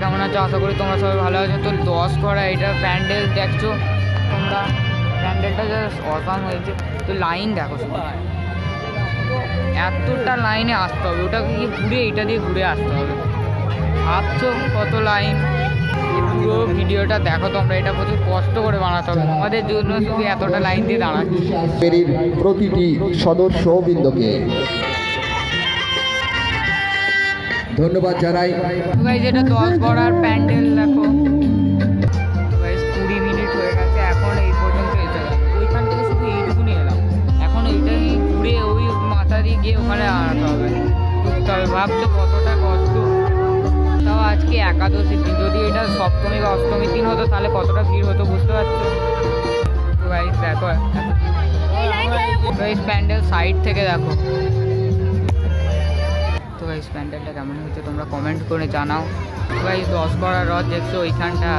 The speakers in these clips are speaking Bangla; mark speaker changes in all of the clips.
Speaker 1: কেমন আছো? আশা করি তোমরা সবাই ভালো আছো। তো দশ করা, এটা প্যান্ডেল, দেখছ? তোমরা প্যান্ডেলটা জাস্ট অসাম হয়েছে। তো লাইন দেখো এতটা লাইনে আসতে হবে। ওটা গিয়ে ঘুরে এটা দিয়ে ঘুরে আসতে হবে। ভাবছ কত লাইন পুরো ভিডিওটা দেখো তোমরা। এটা প্রচুর কষ্ট করে বানাতে হবে। আমাদের জন্য শুধু এতটা লাইন দিয়ে দাঁড়াচ্ছে।
Speaker 2: প্রতিটি সদস্যবৃন্দকে। ধন্যবাদ জানাই।
Speaker 1: এটা দশ গড়ার প্যান্ডেল, দেখো। কুড়ি মিনিট হয়ে গেছে, এখন এই পর্যন্ত শুধু এলাম। এখন ঘুরে ওই মাথা দিয়ে গিয়ে ওখানে আনাতে হবে। ভাবছ কতটা কষ্ট? তাও আজকে দিন। যদি এটা সপ্তমী অষ্টমীর দিন হতো, তাহলে কতটা ভিড় হতো বুঝতে পারছ? দেখো প্যান্ডেল সাইড থেকে দেখো। গাইস প্যান্ডেলটা কেমন হয়েছে তোমরা কমেন্ট করে জানাও। গাইস দশ করা রথ দেখছ, ওইখানটা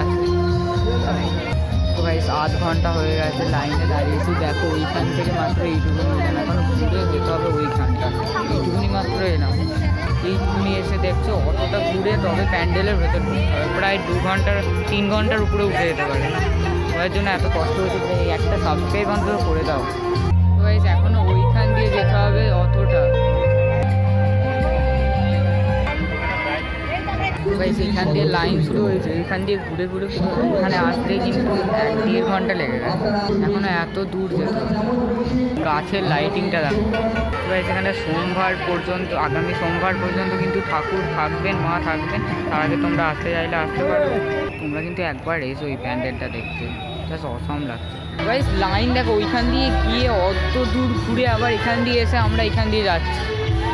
Speaker 1: তো গাইস আধ ঘণ্টা হয়ে গেছে লাইনে দাঁড়িয়েছি। দেখো, ওইখান থেকে মাত্র এইটুকুনি এলাম ঘুরে যেতে হবে ওইখানটা। এইটুকুনি মাত্র এলাম। এইটুকুনি এসে দেখছ, অতটা ঘুরে তবে প্যান্ডেলের ভেতর প্রায় দু ঘণ্টার, তিন ঘণ্টার উপরে উঠে যেতে পারে। ওদের জন্য এত কষ্ট এই একটা সাবস্ক্রাইব অন্তত করে দাও। ভাই সেইখান দিয়ে লাইন শুরু হয়েছে, এখান দিয়ে ঘুরে ঘুরে এখানে আসতে কিন্তু দেড় ঘণ্টা লেগে গেছে। এখনও এত দূর যেত গাছের লাইটিংটা দেখো। ভাই সেখানে সোমবার পর্যন্ত, আগামী সোমবার পর্যন্ত কিন্তু ঠাকুর থাকবেন, মা থাকবেন। তার আগে তোমরা আসতে চাইলে আসতে পারো। তোমরা কিন্তু একবার এসো ওই প্যান্ডেলটা দেখতে। জাস্ট অসম লাগছে। ভাই লাইন দেখো, ওইখান দিয়ে গিয়ে অত দূর ঘুরে আবার এখান দিয়ে এসে আমরা এখান দিয়ে যাচ্ছি।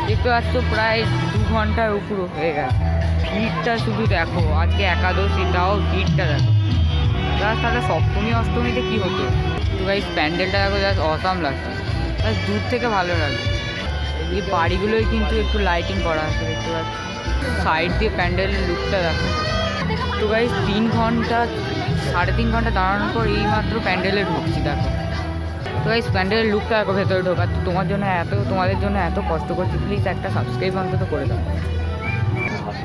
Speaker 1: দেখতে পাচ্ছ, প্রায় দু ঘণ্টার উপর হয়ে গেছে। ভিড়টা শুধু দেখো, আজকে একাদশী তাও ভিড়টা দেখো। জাস্ট তাহলে সপ্তমী, অষ্টমীতে কী হতো? তো গাইস প্যান্ডেলটা দেখো জাস্ট অসাম লাগছে। জাস্ট দূর থেকে ভালো লাগে। এই বাড়িগুলোই কিন্তু একটু লাইটিং করা আছে, দেখতে পাচ্ছি? সাইড দিয়ে প্যান্ডেলের লুকটা দেখো। তো গাইস তিন ঘণ্টা, সাড়ে তিন ঘণ্টা দাঁড়ানোর পর এই মাত্র প্যান্ডেলে ঢুকছি, দেখো। তো গাইস প্যান্ডেলের লুকটা দেখো, ভেতরে ঢোকার। তো তোমার জন্য এত, তোমাদের জন্য এত কষ্ট করছি প্লিজ একটা সাবস্ক্রাইব অন্তত করে দাও।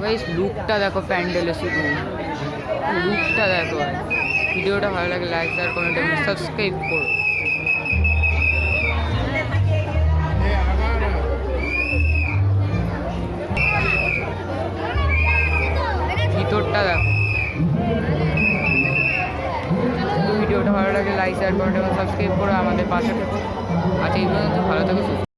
Speaker 1: গাইস লুকটা দেখো প্যান্ডেলে শুধু। লুকটা দেখো। ভিডিওটা ভালো লাগে লাইক শেয়ার কমেন্ট এবং সাবস্ক্রাইব করো। ভিতরটা দেখো। ভিডিওটা ভালো লাগে লাইক শেয়ার কমেন্ট এবং সাবস্ক্রাইব করে আমাদের পাশে আচ্ছা এই পর্যন্ত ভালো থেকো।